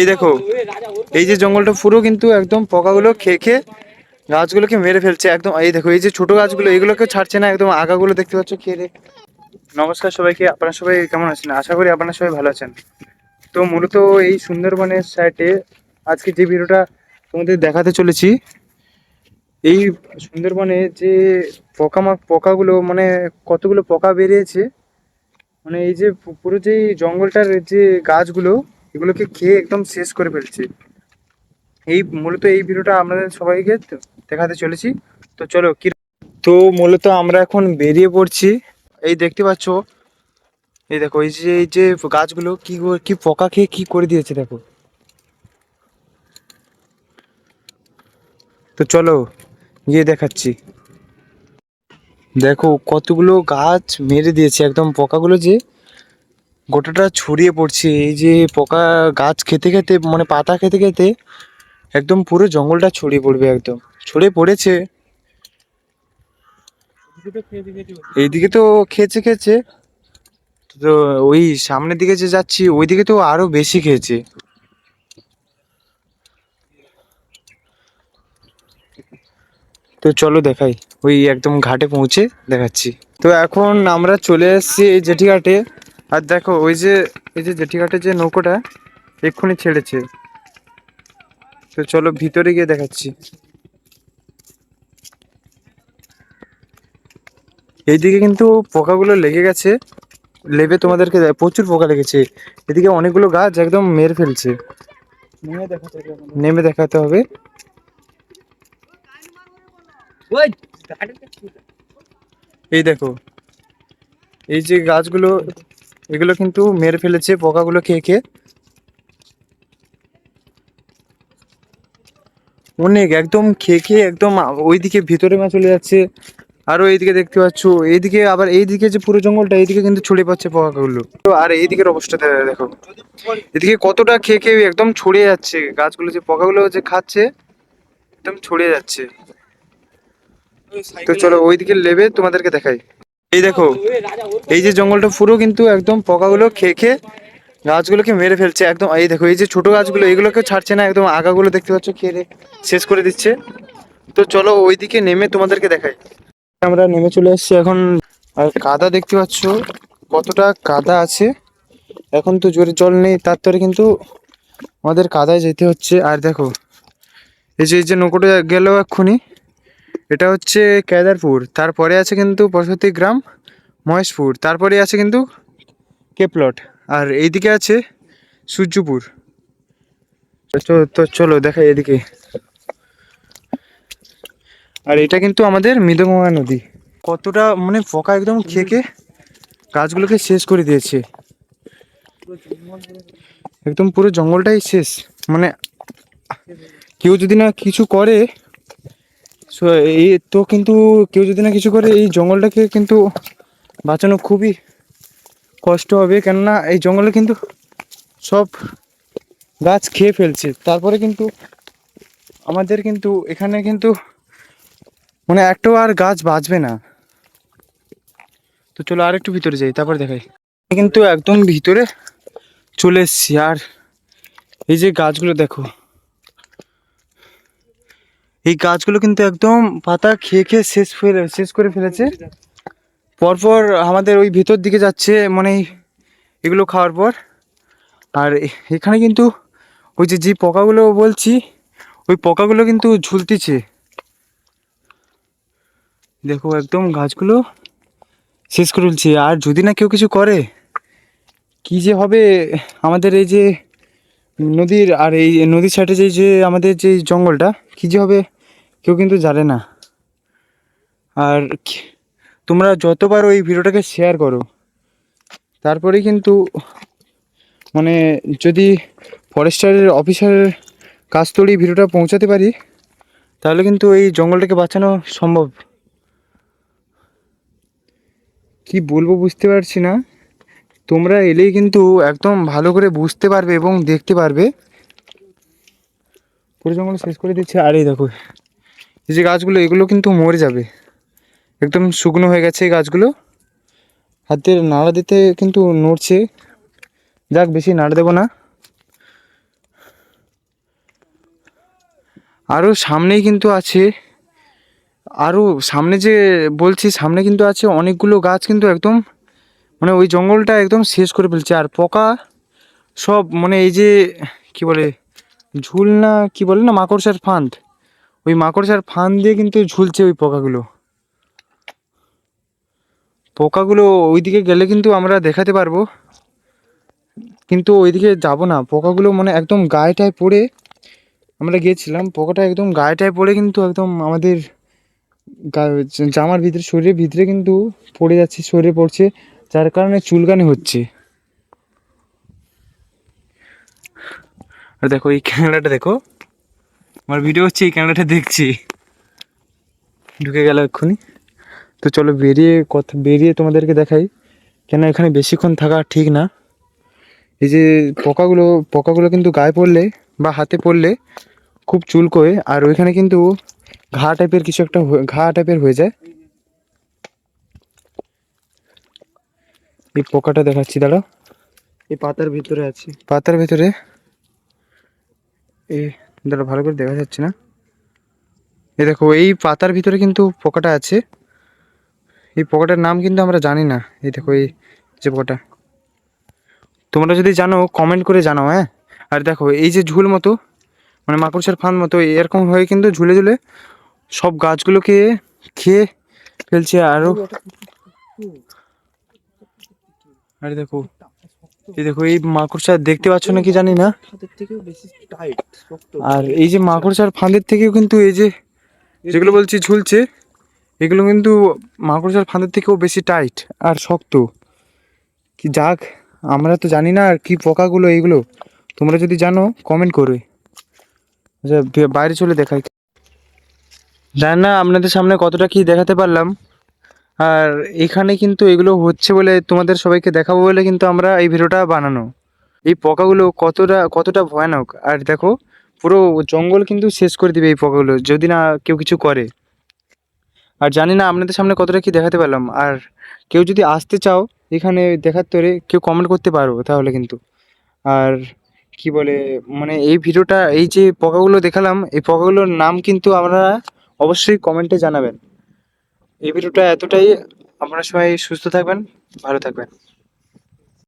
এই দেখো, এই যে জঙ্গলটা পুরো কিন্তু একদম পোকাগুলো খেয়ে খেয়ে গাছগুলোকে মেরে ফেলছে একদম। এই দেখো, এই যে ছোট গাছগুলো এগুলোকে ছাড়ছে না একদম আগাগুলো দেখতে পাচ্ছ খেয়ে নমস্কার সবাইকে, আপনারা সবাই কেমন আছেন? আশা করি আপনারা সবাই ভালো আছেন। তো মূলত এই সুন্দরবনের সাইডে আজকে যে ভিডিওটা তোমাদের দেখাতে চলেছি, এই সুন্দরবনে যে পোকামা, পোকাগুলো মানে কতগুলো পোকা বেরিয়েছে মানে এই যে পুরো যে জঙ্গলটার যে গাছগুলো, এগুলোকে খেয়ে একদম শেষ করে ফেলছে। এই মূলত এই ভিডিওটা আপনাদের সবাইকে দেখাতে চলেছি। তো চলো কি তো মূলত আমরা এখন বেরিয়ে পড়ছি। এই দেখতে পাচ্ছ, এই দেখো, এই যে এই যে গাছগুলো কি কি পোকা খেয়ে কি করে দিয়েছে দেখো। তো চলো গিয়ে দেখাচ্ছি। দেখো, কতগুলো গাছ মেরে দিয়েছে, একদম পোকাগুলো যে গোটাটা ছড়িয়ে পড়ছে। এই যে পোকা গাছ খেতে খেতে মানে পাতা খেতে খেতে একদম পুরো জঙ্গলটা ছড়িয়ে পড়বে একদম। ছড়িয়ে পড়েছে। এইদিকে তো খেয়েছে খেয়েছে। তো ওই সামনের দিকে যে যাচ্ছি, ওইদিকে তো আরও বেশি খেয়েছে। তো চলো দেখাই। ওই একদম ঘাটে পৌঁছে দেখাচ্ছি। তো এখন আমরা চলে এসেছি এই জেটি ঘাটে আর দেখো ওই যে এই যে জেটি ঘাটে যে নৌকোটা এক্ষুনি ছেড়েছে। তো চলো ভিতরে গিয়ে দেখাচ্ছি। এইদিকে কিন্তু পোকাগুলো লেগে গেছে। লেবে তোমাদেরকে প্রচুর পোকা লেগেছে। এদিকে অনেকগুলো গাছ একদম মেরে ফেলছে। নেমে দেখাতে হবে। এই দেখো, এই যে গাছগুলো, এগুলো কিন্তু মেরে ফেলেছে, পোকাগুলো খেয়ে খেয়ে। অনেক, একদম খেয়ে খেয়ে, একদম ওইদিকে ভিতরে মা চলে যাচ্ছে, আরও এইদিকে দেখতে পাচ্ছ, এইদিকে আবার এইদিকে যে পুরো জঙ্গলটা, এইদিকে কিন্তু ছড়িয়ে পাচ্ছে পোকাগুলো। আর এইদিকের অবস্থা দেখো। এদিকে কতটা খেয়ে খেয়ে একদম ছড়িয়ে যাচ্ছে, গাছগুলো যে পোকাগুলো যে খাচ্ছে, একদম ছড়িয়ে যাচ্ছে। তো চলো ওইদিকে লেবে তোমাদেরকে দেখাই। এই দেখো এই যে জঙ্গলটা পুরো কিন্তু একদম পোকাগুলো খেয়ে খেয়ে গাছগুলোকে মেরে ফেলছে একদম এই দেখো এই যে ছোট গাছগুলো এগুলোকে ছাড়ছে না একদম আগাগুলো দেখতে পাচ্ছ খেয়ে শেষ করে দিচ্ছে। তো চলো ওইদিকে নেমে তোমাদেরকে দেখাই। আমরা নেমে চলে এসেছি এখন আর কাদা দেখতে পাচ্ছ কতটা কাদা আছে। এখন তো জোরে জল নেই তার তরে কিন্তু আমাদের কাদায় যেতে হচ্ছে। আর দেখো এই যে এই যে নৌকোটা গেল এক্ষুনি। এটা হচ্ছে কেদারপুর, তারপরে আছে কিন্তু বসতি গ্রাম মহেশপুর তারপরে আছে কিন্তু কেপলট, আর এইদিকে আছে সূর্যপুর। তো চলো দেখাই এদিকে। আর এটা কিন্তু আমাদের মৃদগঙ্গা নদী। কতটা মানে পোকা একদম খেয়ে গাছগুলোকে শেষ করে দিয়েছে। একদম পুরো জঙ্গলটাই শেষ। মানে কেউ যদি না কিছু করে এই তো কিন্তু কেউ যদি না কিছু করে, এই জঙ্গলটাকে কিন্তু বাঁচানো খুবই কষ্ট হবে। কেননা এই জঙ্গলে কিন্তু সব গাছ খেয়ে ফেলছে। তারপরে কিন্তু আমাদের কিন্তু এখানে কিন্তু মানে একটাও আর গাছ বাঁচবে না। তো চলো আর একটু ভিতরে যাই, তারপর দেখাই। কিন্তু একদম ভিতরে চলে এসছি। আর এই যে গাছগুলো দেখো এই গাছগুলো কিন্তু একদম পাতা খেয়ে খেয়ে শেষ ফেলে, শেষ করে ফেলেছে। পরপর আমাদের ওই ভেতর দিকে যাচ্ছে মানে এগুলো খাওয়ার পর। আর এখানে কিন্তু ওই যে যে পোকাগুলো বলছি, ওই পোকাগুলো কিন্তু ঝুলতিছে। দেখো একদম গাছগুলো শেষ করে ফেলছে। আর যদি না কেউ কিছু করে, কি যে হবে আমাদের এই যে নদীর, আর এই নদীর সাইডে যে যে আমাদের যে জঙ্গলটা, কি যে হবে? কেউ কিন্তু জানে না। আর তোমরা যতবার ওই ভিডিওটাকে শেয়ার করো তারপরে কিন্তু মানে যদি ফরেস্টারের অফিসারের কাছ তোড়ি ভিডিওটা পৌঁছাতে পারি, তাহলে কিন্তু এই জঙ্গলটাকে বাঁচানো সম্ভব। কি বলব বুঝতে পারছি না। তোমরা এলেই কিন্তু একদম ভালো করে বুঝতে পারবে এবং দেখতে পারবে। পুরো জঙ্গল শেষ করে দিচ্ছে। আর এই দেখো এই যে গাছগুলো, এগুলো কিন্তু মরে যাবে। একদম শুকনো হয়ে গেছে এই গাছগুলো। হাতের নাড়া দিতে কিন্তু নড়ছে। যাক, বেশি নাড়া দেবো না। আরও সামনেই কিন্তু আছে। আরও সামনে যে বলছি, সামনে কিন্তু আছে অনেকগুলো গাছ কিন্তু একদম মানে ওই জঙ্গলটা একদম শেষ করে ফেলছে। আর পোকা সব মানে এই যে, কি বলে ঝুল না কি বলে না, মাকড়সার ফাঁদ। ওই মাকড়সার ফাঁদ দিয়ে কিন্তু ঝুলছে ওই পোকাগুলো। পোকাগুলো ওইদিকে গেলে কিন্তু আমরা দেখাতে পারব। কিন্তু ওইদিকে যাব না। পোকাগুলো মানে একদম গায়েটায় পড়ে আমরা গিয়েছিলাম। পোকাটা একদম গায়েটায় পড়ে কিন্তু একদম আমাদের জামার ভিতরে, শরীরের ভিতরে কিন্তু পড়ে যাচ্ছে, শরীরে পড়ছে, যার কারণে চুলকানি হচ্ছে। আর দেখো, এই ক্যামেরাটা দেখো। আমার ভিডিও হচ্ছে এই ক্যামেরাটা দেখছি। ঢুকে গেল এক্ষুনি। তো চলো বেরিয়ে কথা বেরিয়ে তোমাদেরকে দেখাই। কেন এখানে বেশিক্ষণ থাকা ঠিক না। এই যে পোকাগুলো পোকাগুলো কিন্তু গায়ে পড়লে বা হাতে পড়লে খুব চুলকোয় আর ওইখানে কিন্তু ঘা টাইপের কিছু একটা হয়ে- ঘা টাইপের হয়ে যায়। এই পোকাটা দেখাচ্ছি দাঁড়াও। এই পাতার ভিতরে আছে। পাতার ভিতরে। এ দাঁড়া ভালো করে দেখা যাচ্ছে না। এই দেখো, এই পাতার ভিতরে কিন্তু পোকাটা আছে। এই পোকাটার নাম কিন্তু আমরা জানি না। এই দেখো, এই যে পোকাটা। তোমরা যদি জানো কমেন্ট করে জানাও হ্যাঁ? আর দেখো, এই যে ঝুল মতো মানে মাকড়সার ফান মতো, এরকম হয়ে কিন্তু ঝুলে ঝুলে সব গাছগুলোকে খেয়ে ফেলছে আরও আরে দেখো এই দেখো, এই মাকড়সা দেখতে পাচ্ছ জানি না? থেকেও বেশি টাইট আর এই যে মাকড়সার ফাঁদের থেকেও কিন্তু এই যে যেগুলো বলছি ঝুলছে, এগুলো কিন্তু মাকড়সার ফাঁদের থেকেও বেশি টাইট আর শক্ত। কি যাক, আমরা তো জানি না আর কি পোকাগুলো এইগুলো। তোমরা যদি জানো কমেন্ট করবে আচ্ছা বাইরে চলে দেখাই। জানি না আপনাদের সামনে কতটা কি দেখাতে পারলাম। আর এখানে কিন্তু এগুলো হচ্ছে বলে তোমাদের সবাইকে দেখাবো বলে কিন্তু আমরা এই ভিডিওটা বানানো। এই পোকাগুলো কতটা কতটা ভয়ানক। আর দেখো, পুরো জঙ্গল কিন্তু শেষ করে দিবে এই পোকাগুলো, যদি না কেউ কিছু করে। আর জানি না আপনাদের সামনে কতটা কি দেখাতে পারলাম। আর কেউ যদি আসতে চাও এখানে দেখার তোরে কেউ কমেন্ট করতে পারো তাহলে কিন্তু। আর কি বলে মানে এই ভিডিওটা, এই যে পোকাগুলো দেখালাম, এই পোকাগুলোর নাম কিন্তু আপনারা অবশ্যই কমেন্টে জানাবেন। এই ভিডিওটা এতটাই। আপনারা সবাই সুস্থ থাকবেন ভালো থাকবেন।